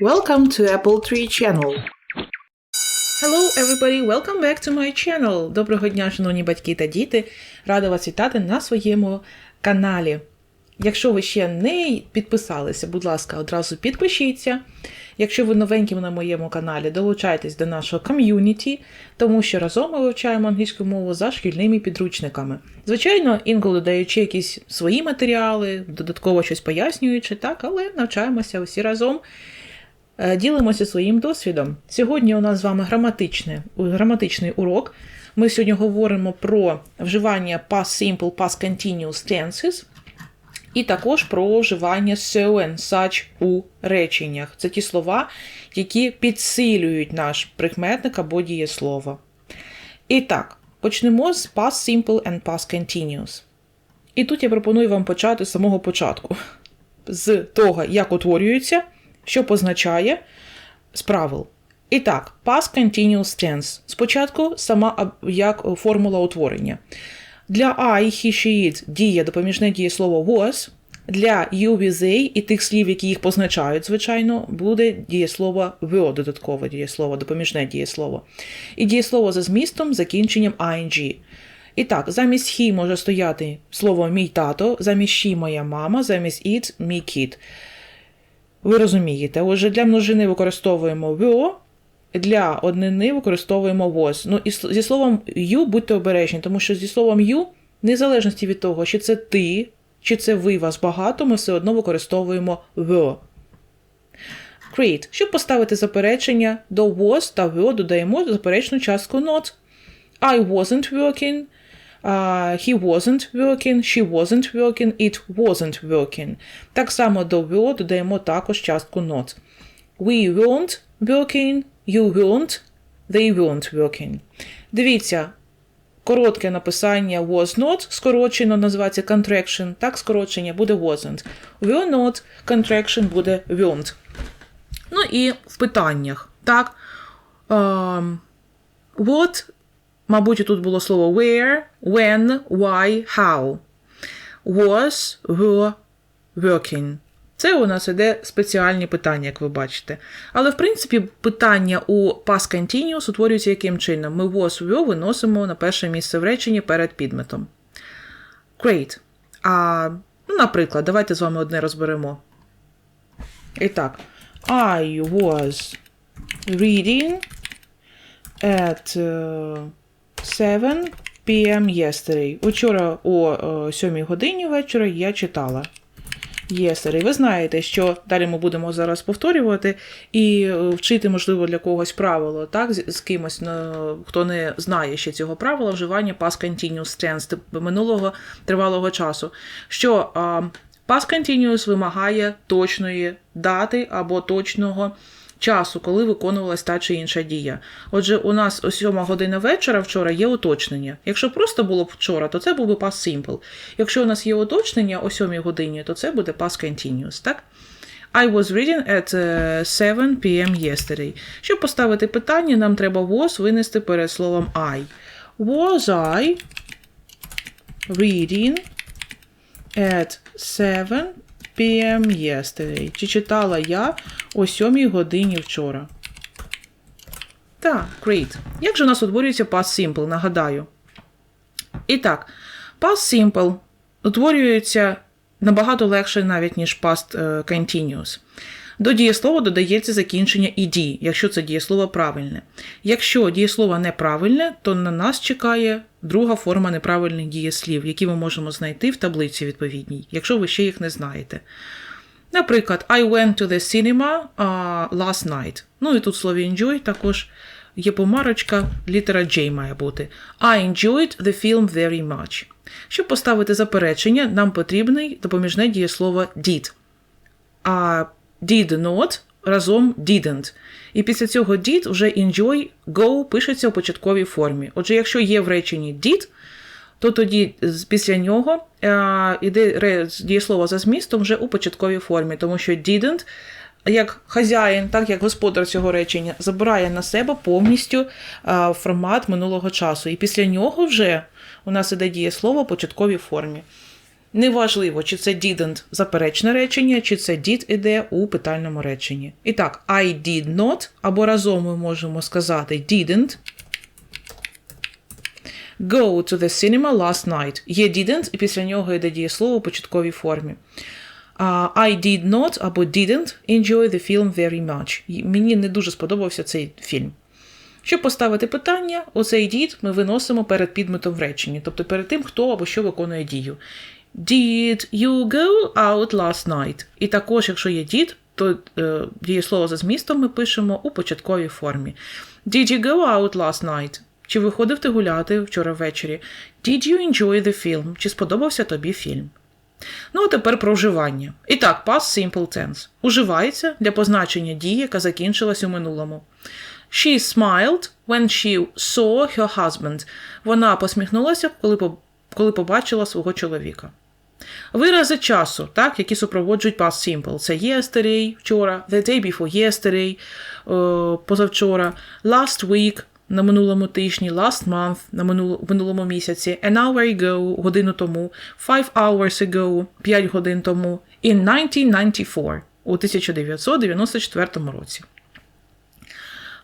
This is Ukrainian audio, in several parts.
Welcome to Apple Tree Channel. Hello everybody, welcome back to my channel. Доброго дня, шановні батьки та діти. Рада вас вітати на своєму каналі. Якщо ви ще не підписалися, будь ласка, одразу підпишіться. Якщо ви новенькі на моєму каналі, долучайтесь до нашого ком'юніті, тому що разом ми вивчаємо англійську мову за шкільними підручниками. Звичайно, інколи додаючи якісь свої матеріали, додатково щось пояснюючи, так, але навчаємося усі разом. Е, Ділимося своїм досвідом. Сьогодні у нас з вами граматичне, граматичний урок. Ми сьогодні говоримо про вживання past simple, past continuous tenses, і також про вживання so and such у реченнях. Це ті слова, які підсилюють наш прикметник або дієслово. І так, почнемо з past simple and past continuous. І тут я пропоную вам почати з самого початку, з того, як утворюється, що позначає з правил. І так, past continuous tense. Спочатку сама як формула утворення. Для I, he, she, it діє допоміжне дієслово was. Для you, with they і тих слів, які їх позначають, звичайно, буде дієслово were, додаткове дієслово, допоміжне дієслово. І дієслово за змістом закінченням ing. І так, замість he може стояти слово мій тато, замість she моя мама, замість it мій кіт. Ви розумієте, отже, для множини використовуємо were, для однини використовуємо was. Ну і зі словом you будьте обережні, тому що зі словом you, незалежності від того, чи це ти, чи це ви вас багато, ми все одно використовуємо were. Create. Щоб поставити заперечення до was та were додаємо заперечну частку not. I wasn't working. Uh, he wasn't working, she wasn't working, it wasn't working. Так само до were додаємо також частку not. We weren't working, you weren't, they weren't working. Дивіться, коротке написання was not, скорочено називається contraction, так скорочення буде wasn't. Were not, contraction буде weren't. Ну і в питаннях, так. Um, what, мабуть, тут було слово where, when, why, how. Was, were, working. Це у нас іде спеціальні питання, як ви бачите. Але, в принципі, питання у past continuous утворюється яким чином? Ми was, were виносимо на перше місце в реченні перед підметом. Great. А, ну, наприклад, давайте з вами одне розберемо. І так. I was reading at uh, 7 p.m. yesterday. Учора о 7 годині вечора я читала. Yesterday. Ви знаєте, що далі ми будемо зараз повторювати і е, вчити, можливо, для когось правило, так, з, кимось, е, хто не знає ще цього правила, вживання past continuous tense минулого тривалого часу. Що past continuous вимагає точної дати або точного часу, коли виконувалась та чи інша дія. Отже, у нас о 7 година вечора вчора є уточнення. Якщо просто було б вчора, то це був би past simple. Якщо у нас є уточнення о 7 годині, то це буде past continuous, так? I was reading at е, 7 p.m. yesterday. Щоб поставити питання, нам треба was винести перед словом I. Was I reading at 7 p.m. yesterday? Чи читала я о 7 годині вчора? Так, great. Як же у нас утворюється past simple, нагадаю. І так, past simple утворюється набагато легше навіть, ніж past е, continuous. До дієслова додається закінчення «ed», якщо це дієслово правильне. Якщо дієслово неправильне, то на нас чекає друга форма неправильних дієслів, які ми можемо знайти в таблиці відповідній, якщо ви ще їх не знаєте. Наприклад, I went to the cinema uh, last night. Ну і тут в слові enjoy також є помарочка, літера J має бути. I enjoyed the film very much. Щоб поставити заперечення, нам потрібне допоміжне дієслово did. А did not разом didn't. І після цього did вже enjoy go пишеться у початковій формі. Отже, якщо є в реченні did, то тоді після нього е, іде ре- дієслово за змістом вже у початковій формі, тому що didn't, як хазяїн, так як господар цього речення, забирає на себе повністю е, формат минулого часу. І після нього вже у нас іде дієслово у початковій формі. Неважливо, чи це didn't заперечне речення, чи це did іде у питальному реченні. І так, I did not, або разом ми можемо сказати didn't go to the cinema last night. Є didn't, і після нього йде дієслово у початковій формі. А, I did not або didn't enjoy the film very much. Мені не дуже сподобався цей фільм. Щоб поставити питання, оцей did ми виносимо перед підметом в реченні, тобто перед тим, хто або що виконує дію. Did you go out last night? І також, якщо є did, то е, дієслово за змістом ми пишемо у початковій формі. Did you go out last night? Чи виходив ти гуляти вчора ввечері? Did you enjoy the film? Чи сподобався тобі фільм? Ну, а тепер про вживання. І так, past simple tense. Уживається для позначення дії, яка закінчилась у минулому. She smiled when she saw her husband. Вона посміхнулася, коли, коли побачила свого чоловіка. Вирази часу, так, які супроводжують past simple. Це yesterday, вчора, the day before yesterday, е, позавчора, last week, на минулому тижні, last month, на минулому місяці, an hour ago, годину тому, five hours ago, 5 годин тому, in 1994, у 1994 році.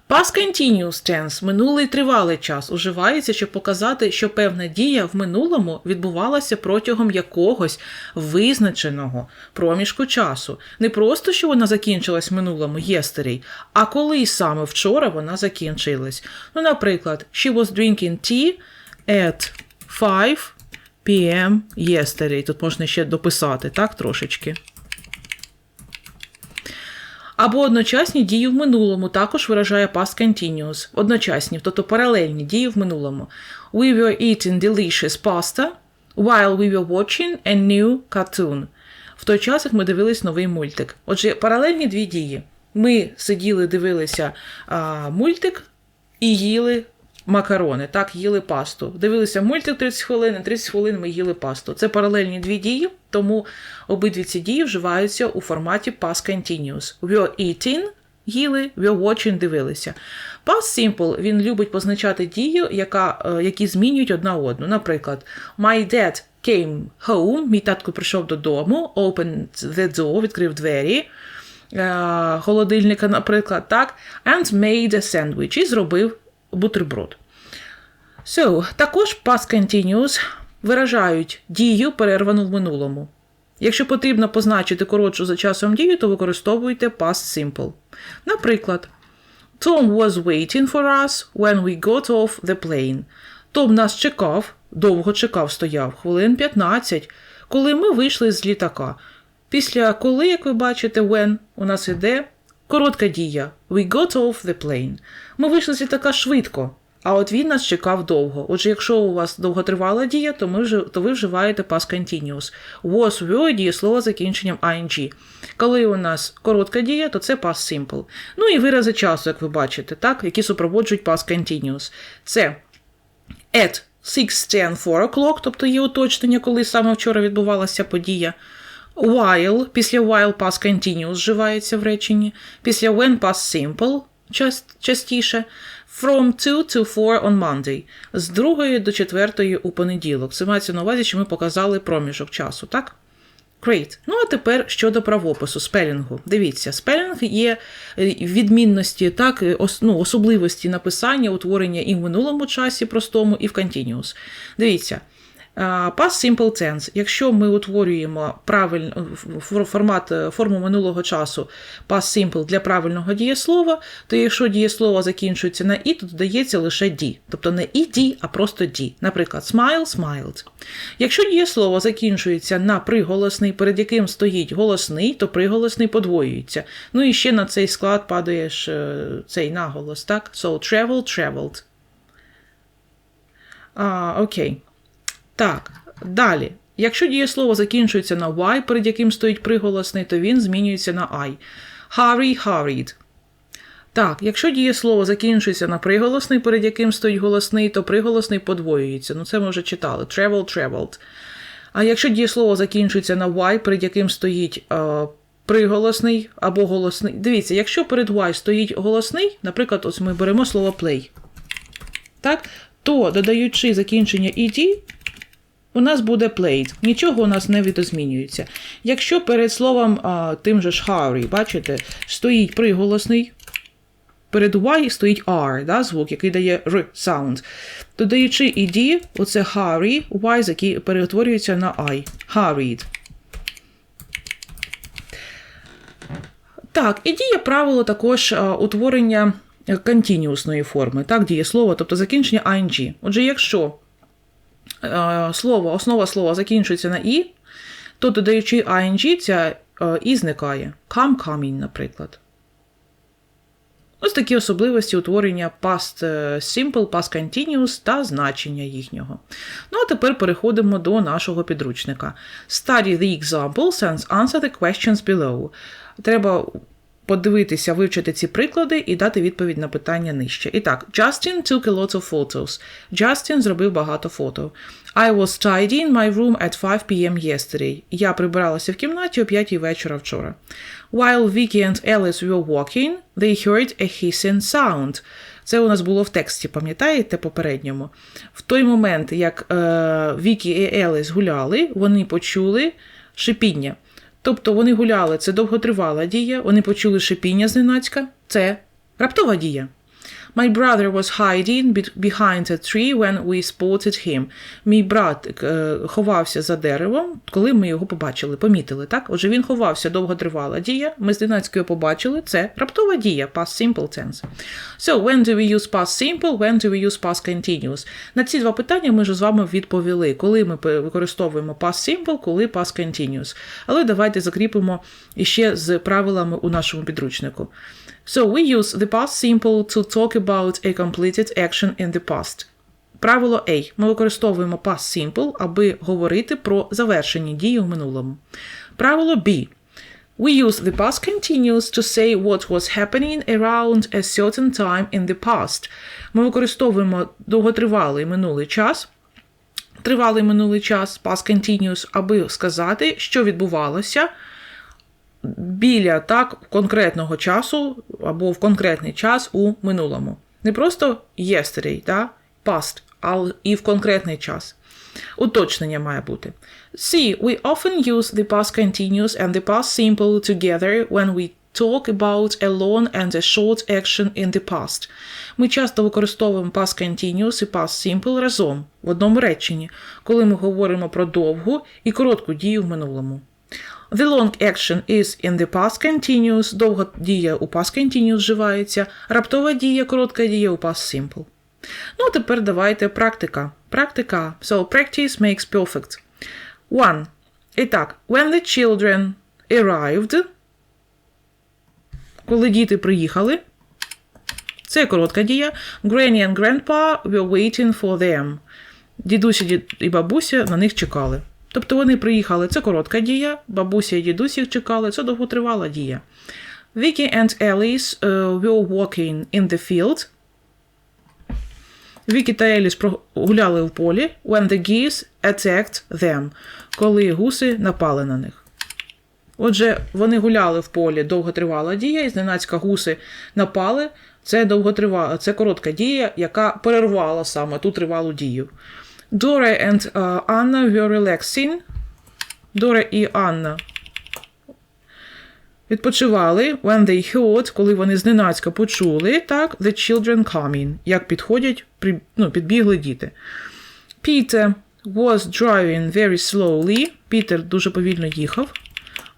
Past continuous tense – минулий тривалий час уживається, щоб показати, що певна дія в минулому відбувалася протягом якогось визначеного проміжку часу. Не просто, що вона закінчилась в минулому yesterday, а коли саме вчора вона закінчилась. Ну, наприклад, she was drinking tea at 5 p.m. yesterday. Тут можна ще дописати, так, трошечки. Або одночасні дії в минулому також виражає past continuous. Одночасні, тобто паралельні дії в минулому. We were eating delicious pasta while we were watching a new cartoon. В той час, як ми дивились новий мультик. Отже, паралельні дві дії. Ми сиділи, дивилися а, мультик і їли макарони, так, їли пасту. Дивилися мультик 30 хвилин, 30 хвилин ми їли пасту. Це паралельні дві дії, тому обидві ці дії вживаються у форматі past continuous. We are eating – їли, we are watching – дивилися. Past simple – він любить позначати дію, яка, е, які змінюють одна одну. Наприклад, my dad came home, мій татко прийшов додому, opened the door, відкрив двері, е, холодильника, наприклад, так, and made a sandwich, і зробив бутерброд. So, також past continuous виражають дію, перервану в минулому. Якщо потрібно позначити коротшу за часом дію, то використовуйте past simple. Наприклад, Tom was waiting for us when we got off the plane. Том нас чекав, довго чекав, стояв, хвилин 15, коли ми вийшли з літака. Після коли, як ви бачите, when у нас іде коротка дія. We got off the plane. Ми вийшли з літака швидко, а от він нас чекав довго. Отже, якщо у вас довготривала дія, то, ми, то ви вживаєте past continuous. Was were дієслово з закінченням ing. Коли у нас коротка дія, то це past simple. Ну і вирази часу, як ви бачите, так, які супроводжують past continuous. Це at 6.10 4 o'clock, тобто є уточнення, коли саме вчора відбувалася подія. While, після while past continuous вживається в реченні. Після when past simple част- частіше. From 2 to 4 on Monday. З 2 до 4 у понеділок. Це мається на увазі, що ми показали проміжок часу, так? Great. Ну, а тепер щодо правопису, спелінгу. Дивіться, спелінг є е, відмінності, так, е, ну, особливості написання, утворення і в минулому часі простому, і в continuous. Дивіться. Past Simple Tense. Якщо ми утворюємо правильно формат е, форму минулого часу Past Simple для правильного дієслова, то якщо дієслово закінчується на і, то додається лише ді. Тобто не ід, а просто ді. Наприклад, smile, smiled. Якщо дієслово закінчується на приголосний, перед яким стоїть голосний, то приголосний подвоюється. Ну і ще на цей склад падає ж е, цей наголос, так? So travel, traveled. А, окей. Так, далі. Якщо дієслово закінчується на y, перед яким стоїть приголосний, то він змінюється на I. Hurry, hurried. Так, якщо дієслово закінчується на приголосний, перед яким стоїть голосний, то приголосний подвоюється. Ну, це ми вже читали. Travel, traveled. А якщо дієслово закінчується на y, перед яким стоїть е, приголосний або голосний. Дивіться, якщо перед y стоїть голосний, наприклад, ось ми беремо слово play, так, то додаючи закінчення ed, у нас буде played. Нічого у нас не відозмінюється. Якщо перед словом а, тим же ж hurry, бачите, стоїть приголосний, перед Y стоїть R, да, звук, який дає R sound. Додаючи ed, оце hurry, Y, який перетворюється на I. Hurried. Так, і діє правило також а, утворення континіусної форми, так, дієслова, тобто закінчення ing. Отже, якщо е, слово, основа слова закінчується на і, то додаючи ing, ця е, і зникає. Come, coming, наприклад. Ось такі особливості утворення past е, simple, past continuous та значення їхнього. Ну а тепер переходимо до нашого підручника. Study the examples and answer the questions below. Треба подивитися, вивчити ці приклади і дати відповідь на питання нижче. І так, Justin took a lot of photos. Justin зробив багато фото. I was tidying my room at 5 p.m. yesterday. Я прибиралася в кімнаті о 5 вечора вчора. While Vicky and Alice were walking, they heard a hissing sound. Це у нас було в тексті, пам'ятаєте, попередньому? В той момент, як е, Вікі і Еліс гуляли, вони почули шипіння. Тобто вони гуляли, це довготривала дія, вони почули шипіння зненацька, це раптова дія. My brother was hiding behind a tree when we spotted him. Мій брат е, ховався за деревом, коли ми його побачили, помітили, так? Отже, він ховався довготривала дія. Ми з Динацькою побачили, це раптова дія, past simple tense. So, when do we use past simple, when do we use past continuous? На ці два питання ми вже з вами відповіли, коли ми використовуємо past simple, коли past continuous. Але давайте закріпимо іще з правилами у нашому підручнику. So we use the past simple to talk about a completed action in the past. Правило A. Ми використовуємо past simple, аби говорити про завершені дії в минулому. Правило B. We use the past continuous to say what was happening around a certain time in the past. Ми використовуємо довготривалий минулий час. Тривалий минулий час, past continuous, аби сказати, що відбувалося біля так конкретного часу або в конкретний час у минулому. Не просто yesterday, та, past, але і в конкретний час. Уточнення має бути. C. We often use the past continuous and the past simple together when we talk about a long and a short action in the past. Ми часто використовуємо past continuous і past simple разом в одному реченні, коли ми говоримо про довгу і коротку дію в минулому. The long action is in the past continuous, довга дія у past continuous вживається, раптова дія, коротка дія у past simple. Ну, а тепер давайте практика. Практика. So, practice makes perfect. One. І так, when the children arrived, коли діти приїхали, це коротка дія. Granny and Grandpa were waiting for them. Дідуся і бабуся на них чекали. Тобто вони приїхали, це коротка дія, бабуся і дідусь їх чекали, це довготривала дія. Vicky and Alice uh, were walking in the field. Вікі та Еліс гуляли в полі when the geese attacked them, коли гуси напали на них. Отже, вони гуляли в полі довготривала дія, і зненацька гуси напали. Це довготривала, це коротка дія, яка перервала саме ту тривалу дію. Dora and uh, Anna were relaxing. Дора і Анна відпочивали when they heard, коли вони зненацька почули, так, the children coming, як підходять, при, ну, підбігли діти. Peter was driving very slowly. Пітер дуже повільно їхав.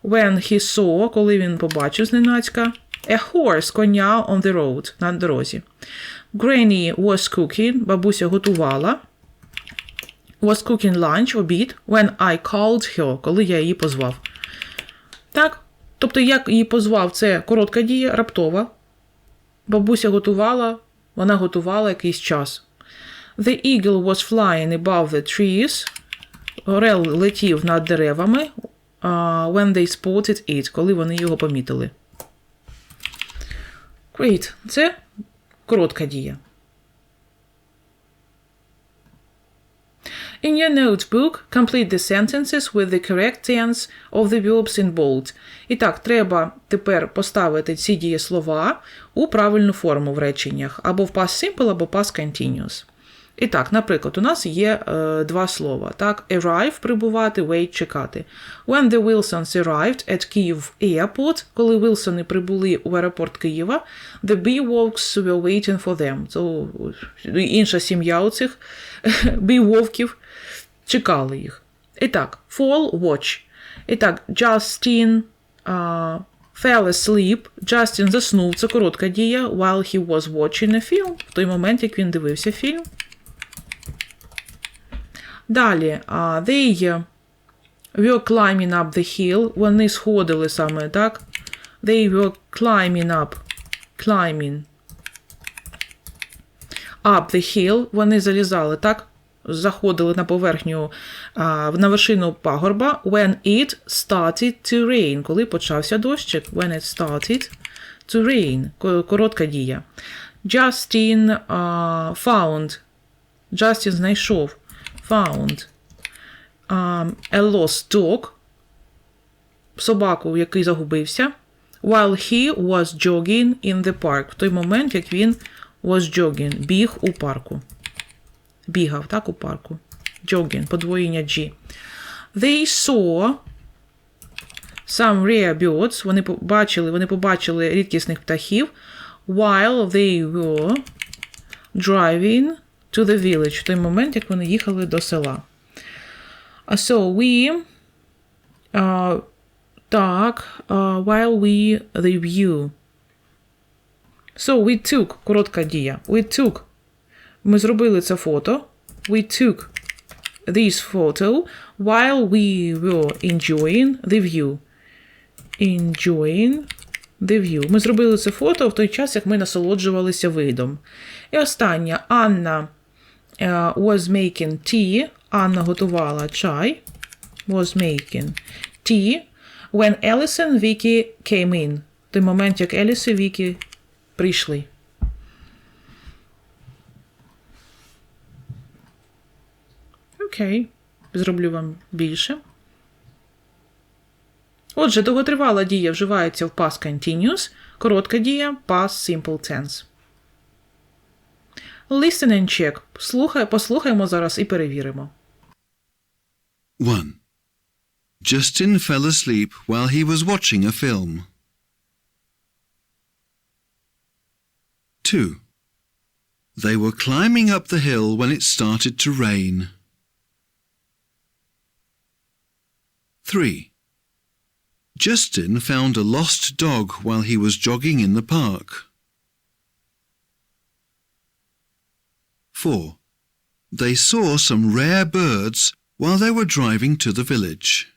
When he saw, коли він побачив зненацька, a horse, коня on the road, на дорозі. Granny was cooking, бабуся готувала. Was cooking lunch, обід, when I called her, коли я її позвав. Так, тобто, як її позвав, це коротка дія, раптова. Бабуся готувала, вона готувала якийсь час. The eagle was flying above the trees. Орел летів над деревами. Uh, when they spotted it, коли вони його помітили. Great. Це коротка дія. In your notebook, complete the sentences with the correct tense of the verbs in bold. І так, треба тепер поставити ці дієслова у правильну форму в реченнях, або в past simple, або past continuous. І так, наприклад, у нас є е, два слова. Так, arrive – прибувати, wait – чекати. When the Wilsons arrived at Kyiv Airport, коли Вілсони прибули в аеропорт Києва, the Beewalks were waiting for them. Це інша сім'я у цих бійвовків чекали їх. І так, fall – watch. І так, Justin uh, fell asleep. Justin заснув, це коротка дія, while he was watching a film, в той момент, як він дивився фільм. Далі, uh, they were climbing up the hill. Вони сходили саме, так? They were climbing up. Climbing. Up the hill. Вони залізали, так? Заходили на поверхню, на вершину пагорба. When it started to rain. Коли почався дощик. When it started to rain. Коротка дія. Justin uh, found. Justin знайшов found um, a lost dog, собаку, який загубився, while he was jogging in the park. В той момент, як він was jogging, біг у парку. Бігав, так, у парку. Jogging, подвоєння G. They saw some rare birds. Вони побачили, вони побачили рідкісних птахів, while they were driving to the village, в той момент, як вони їхали до села. So we, uh, так, uh, while we review. So we took, коротка дія. We took. Ми зробили це фото. We took this photo while we were enjoying the view. Enjoying the view. Ми зробили це фото в той час, як ми насолоджувалися видом. І останнє. Анна uh, was making tea. Анна готувала чай. Was making tea. When Alice and Vicky came in. Той момент, як Еліс і Вікі прийшли. Окей. Зроблю вам більше. Отже, довготривала дія вживається в past continuous, коротка дія past simple tense. Listen and check. Слухай, послухаємо зараз і перевіримо. 1. Justin fell asleep while he was watching a film. 2. They were climbing up the hill when it started to rain. 3. Justin found a lost dog while he was jogging in the park. 4. They saw some rare birds while they were driving to the village.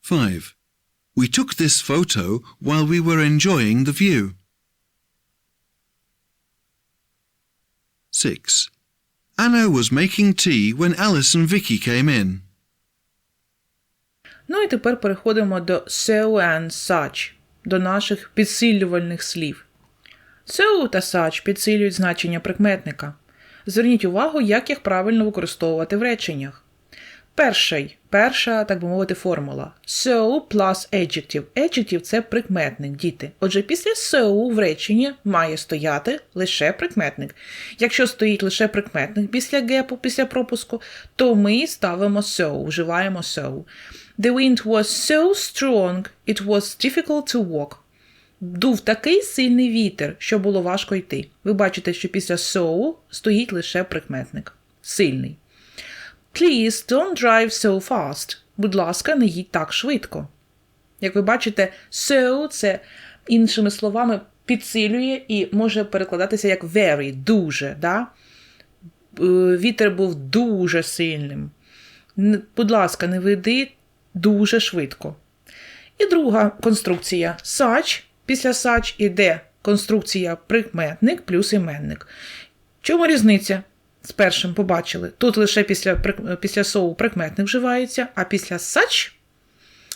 5. We took this photo while we were enjoying the view. 6. Anna was making tea when Alice and Vicky came in. Ну і тепер переходимо до so and such, до наших підсилювальних слів. So та such підсилюють значення прикметника. Зверніть увагу, як їх правильно використовувати в реченнях. Перший, перша, так би мовити, формула. So plus adjective. Adjective – це прикметник, діти. Отже, після so в реченні має стояти лише прикметник. Якщо стоїть лише прикметник після гепу, після пропуску, то ми ставимо so, вживаємо so. The wind was so strong, it was difficult to walk. Дув такий сильний вітер, що було важко йти. Ви бачите, що після so стоїть лише прикметник. Сильний. Please don't drive so fast. Будь ласка, не їдь так швидко. Як ви бачите, so це іншими словами підсилює і може перекладатися як very, дуже. Да? Вітер був дуже сильним. Будь ласка, не веди дуже швидко. І друга конструкція such. Після such іде конструкція прикметник плюс іменник. Чому різниця? З першим побачили. Тут лише після після соу прикметник вживається, а після such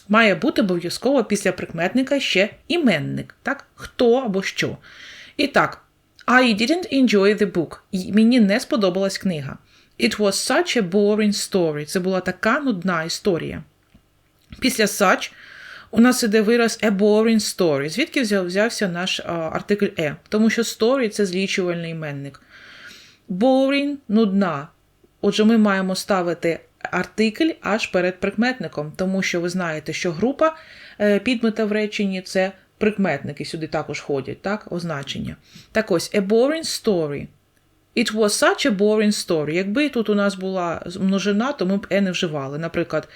має бути обов'язково після прикметника ще іменник. Так? Хто або що. І так, I didn't enjoy the book. Мені не сподобалась книга. It was such a boring story. Це була така нудна історія. Після such у нас іде вираз a boring story. Звідки взявся наш а, артикль e? Тому що story – це злічувальний іменник. Boring – нудна. Отже, ми маємо ставити артикль аж перед прикметником, тому що ви знаєте, що група е, підмета в реченні це прикметники, сюди також ходять, так, означення. Так ось, a boring story. It was such a boring story. Якби тут у нас була множина, то ми б e не вживали. Наприклад,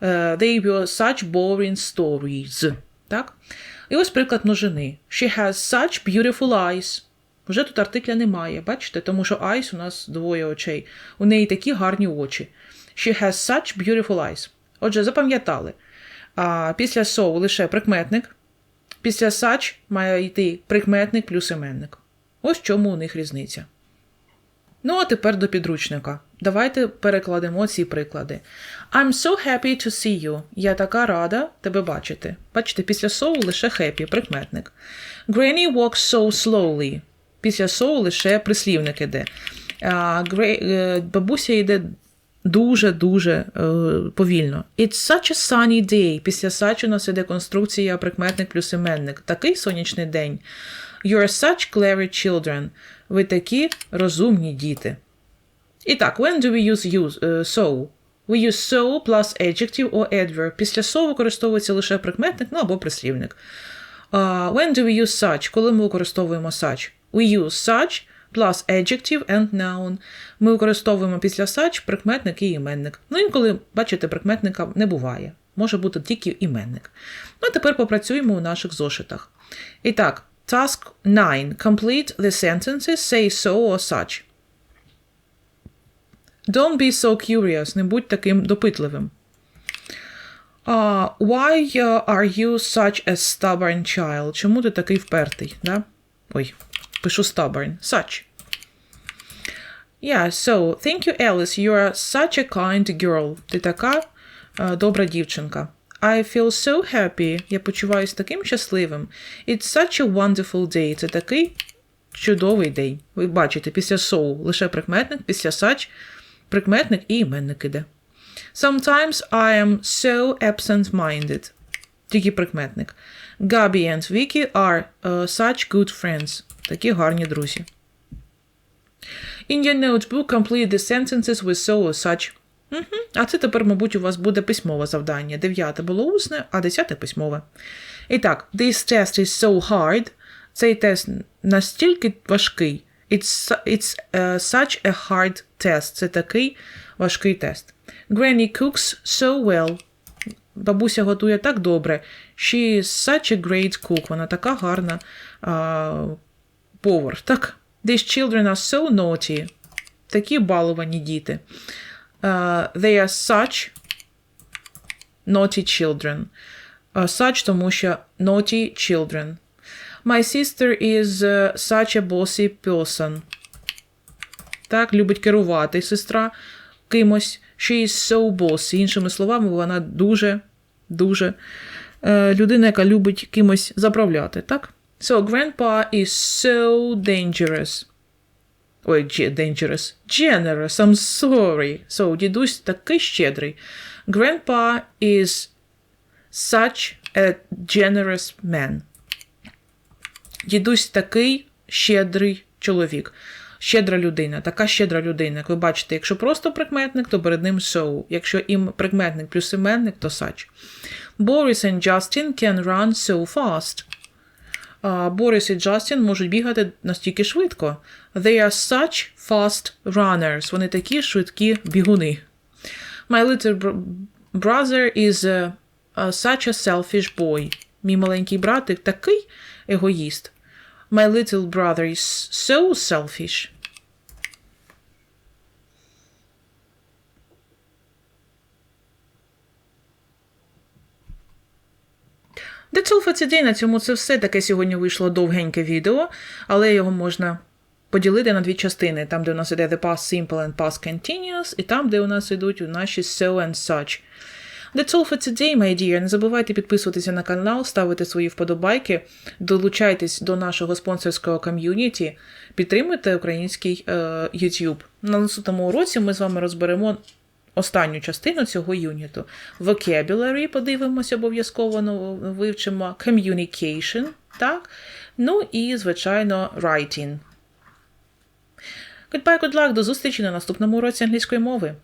е, they were such boring stories. Так? І ось приклад множини. She has such beautiful eyes. Вже тут артикля немає, бачите? Тому що eyes у нас двоє очей. У неї такі гарні очі. She has such beautiful eyes. Отже, запам'ятали. А, після so лише прикметник. Після such має йти прикметник плюс іменник. Ось чому у них різниця. Ну, а тепер до підручника. Давайте перекладемо ці приклади. I'm so happy to see you. Я така рада тебе бачити. Бачите, після so лише happy, прикметник. Granny walks so slowly. Після so лише прислівник іде. А, е, бабуся йде дуже-дуже е, повільно. It's such a sunny day. Після such у нас іде конструкція прикметник плюс іменник. Такий сонячний день. You're such clever children. Ви такі розумні діти. І так, when do we use use е, so? We use so plus adjective or adverb. Після so використовується лише прикметник, ну або прислівник. Uh, when do we use such? Коли ми використовуємо such? We use such plus adjective and noun. Ми використовуємо після such прикметник і іменник. Ну, інколи, бачите, прикметника не буває. Може бути тільки іменник. Ну, а тепер попрацюємо у наших зошитах. І так, task 9. Complete the sentences, say so or such. Don't be so curious, не будь таким допитливим. Uh, why uh, are you such a stubborn child? Чому ти такий впертий? Да? Ой, пишу stubborn. Such. Yeah, so, thank you, are such a kind girl. Ти така uh, добра дівчинка. I feel so happy. Я почуваюся таким щасливим. It's such a wonderful day. Це такий чудовий день. Ви бачите, після so лише прикметник, після such прикметник і іменник іде. Sometimes I am so absent-minded. Тільки прикметник. Gabby and Vicky are uh, such good friends. Такі гарні друзі. In your notebook, complete the sentences with so or such. Угу. А це тепер, мабуть, у вас буде письмове завдання. Дев'яте було усне, а десяте письмове. І так, this test is so hard. Цей тест настільки важкий. It's, it's uh, such a hard test. Це такий важкий тест. Granny cooks so well. Бабуся готує так добре. She is such a great cook. Вона така гарна а, повар. Так. These children are so naughty. Такі баловані діти. Uh, they are such naughty children. Uh, such, тому що naughty children. My sister is uh, such a bossy person. Так, любить керувати сестра кимось. She is so bossy. Іншими словами, вона дуже, дуже людина, яка любить кимось заправляти, так? So, grandpa is so dangerous. Ой, dangerous. Generous, I'm sorry. So, дідусь такий щедрий. Grandpa is such a generous man. Дідусь такий щедрий чоловік. Щедра людина, така щедра людина. Як ви бачите, якщо просто прикметник, то перед ним so. Якщо ім прикметник плюс іменник, то such. Boris and Justin can run so fast. Борис і Джастін можуть бігати настільки швидко. They are such fast runners. Вони такі швидкі бігуни. My little brother is a, a, such a selfish boy. Мій маленький братик такий егоїст. My little brother is so selfish. All. На цьому це все. Таке сьогодні вийшло довгеньке відео, але його можна поділити на дві частини. Там, де у нас іде the past simple and past continuous, і там, де у нас ідуть наші so and such. That's all for today, my dear. Не забувайте підписуватися на канал, ставити свої вподобайки, долучайтесь до нашого спонсорського ком'юніті, підтримуйте український е, YouTube. На наступному уроці ми з вами розберемо останню частину цього юніту. Vocabulary, подивимося, обов'язково ну, вивчимо. Communication, так? Ну і, звичайно, writing. Goodbye, good luck, до зустрічі на наступному уроці англійської мови.